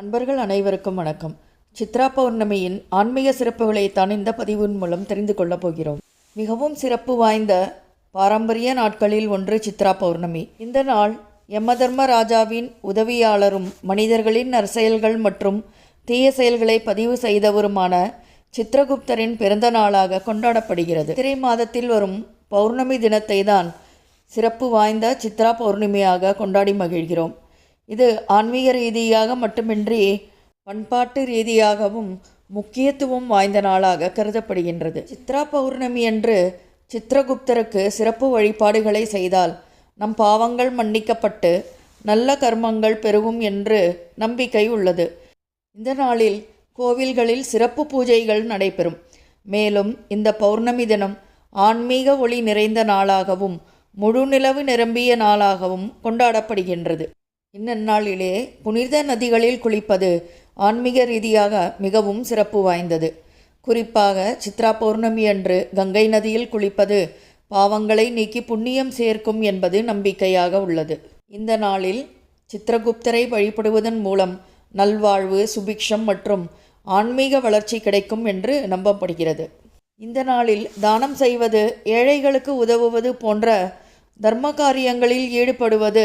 அன்பர்கள் அனைவருக்கும் வணக்கம். சித்ரா பௌர்ணமியின் ஆன்மீக சிறப்புகளை தான் இந்த பதிவின் மூலம் தெரிந்து கொள்ளப் போகிறோம். மிகவும் சிறப்பு வாய்ந்த பாரம்பரிய நாட்களில் ஒன்று சித்ரா பௌர்ணமி. இந்த நாள் யமதர்ம ராஜாவின் உதவியாளரும் மனிதர்களின் நற்செயல்கள் மற்றும் தீய செயல்களை பதிவு செய்தவருமான சித்ரகுப்தரின் பிறந்த நாளாக கொண்டாடப்படுகிறது. திரை மாதத்தில் வரும் பௌர்ணமி தினத்தை தான் சிறப்பு வாய்ந்த சித்ரா பௌர்ணமியாக கொண்டாடி மகிழ்கிறோம். இது ஆன்மீக ரீதியாக மட்டுமின்றி பண்பாட்டு ரீதியாகவும் முக்கியத்துவம் வாய்ந்த நாளாக கருதப்படுகின்றது. சித்ரா பௌர்ணமி அன்று சித்திரகுப்தருக்கு சிறப்பு வழிபாடுகளை செய்தால் நம் பாவங்கள் மன்னிக்கப்பட்டு நல்ல கர்மங்கள் பெருகும் என்று நம்பிக்கை உள்ளது. இந்த நாளில் கோவில்களில் சிறப்பு பூஜைகள் நடைபெறும். மேலும் இந்த பௌர்ணமி தினம் ஆன்மீக ஒளி நிறைந்த நாளாகவும் முழு நிலவு நிரம்பிய நாளாகவும் கொண்டாடப்படுகின்றது. இந்நன்னாளிலே புனித நதிகளில் குளிப்பது ஆன்மீக ரீதியாக மிகவும் சிறப்பு வாய்ந்தது. குறிப்பாக சித்ரா பௌர்ணமி அன்று கங்கை நதியில் குளிப்பது பாவங்களை நீக்கி புண்ணியம் சேர்க்கும் என்பது நம்பிக்கையாக உள்ளது. இந்த நாளில் சித்திரகுப்தரை வழிபடுவதன் மூலம் நல்வாழ்வு சுபிக்ஷம் மற்றும் ஆன்மீக வளர்ச்சி கிடைக்கும் என்று நம்பப்படுகிறது. இந்த நாளில் தானம் செய்வது ஏழைகளுக்கு உதவுவது போன்ற தர்ம காரியங்களில் ஈடுபடுவது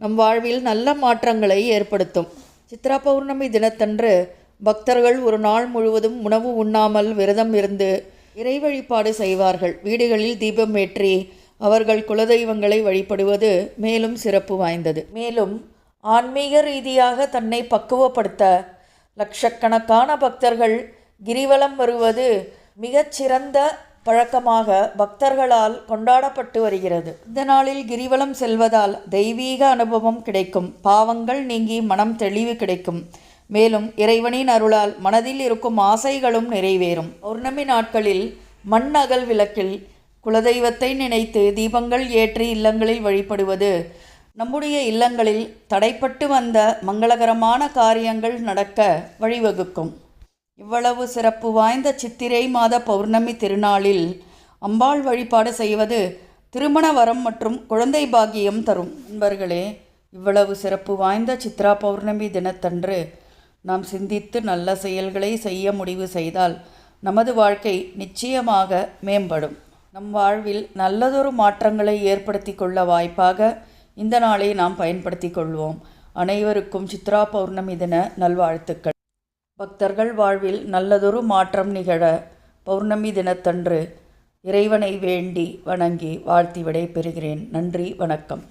நம் வாழ்வில் நல்ல மாற்றங்களை ஏற்படுத்தும். சித்ரா பௌர்ணமி தினத்தன்று பக்தர்கள் ஒரு நாள் முழுவதும் உணவு உண்ணாமல் விரதம் இருந்து இறை வழிபாடு செய்வார்கள். வீடுகளில் தீபம் ஏற்றி அவர்கள் குலதெய்வங்களை வழிபடுவது மேலும் சிறப்பு வாய்ந்தது. மேலும் ஆன்மீக ரீதியாக தன்னை பக்குவப்படுத்த லட்சக்கணக்கான பக்தர்கள் கிரிவலம் வருவது மிகச்சிறந்த பழக்கமாக பக்தர்களால் கொண்டாடப்பட்டு வருகிறது. இந்த நாளில் கிரிவலம் செல்வதால் தெய்வீக அனுபவம் கிடைக்கும். பாவங்கள் நீங்கி மனம் தெளிவு கிடைக்கும். மேலும் இறைவனின் அருளால் மனதில் இருக்கும் ஆசைகளும் நிறைவேறும். பௌர்ணமி நாட்களில் மண் அகல் விளக்கில் குலதெய்வத்தை நினைத்து தீபங்கள் ஏற்றி இல்லங்களில் வழிபடுவது நம்முடைய இல்லங்களில் தடைப்பட்டு வந்த மங்களகரமான காரியங்கள் நடக்க வழிவகுக்கும். இவ்வளவு சிறப்பு வாய்ந்த சித்திரை மாத பௌர்ணமி திருநாளில் அம்பாள் வழிபாடு செய்வது திருமண வரம் மற்றும் குழந்தை பாக்கியம் தரும். நண்பர்களே இவ்வளவு சிறப்பு வாய்ந்த சித்ரா பௌர்ணமி தினத்தன்று நாம் சிந்தித்து நல்ல செயல்களை செய்ய முடிவு செய்தால் நமது வாழ்க்கை நிச்சயமாக மேம்படும். நம் வாழ்வில் நல்லதொரு மாற்றங்களை ஏற்படுத்தி கொள்ள வாய்ப்பாக இந்த நாளை நாம் பயன்படுத்தி கொள்வோம். அனைவருக்கும் சித்ரா பௌர்ணமி தின நல்வாழ்த்துக்கள். பக்தர்கள் வாழ்வில் நல்லதொரு மாற்றம் நிகழ பௌர்ணமி தினத்தன்று இறைவனை வேண்டி வணங்கி வாழ்த்தி விடை பெறுகிறேன் நன்றி வணக்கம்.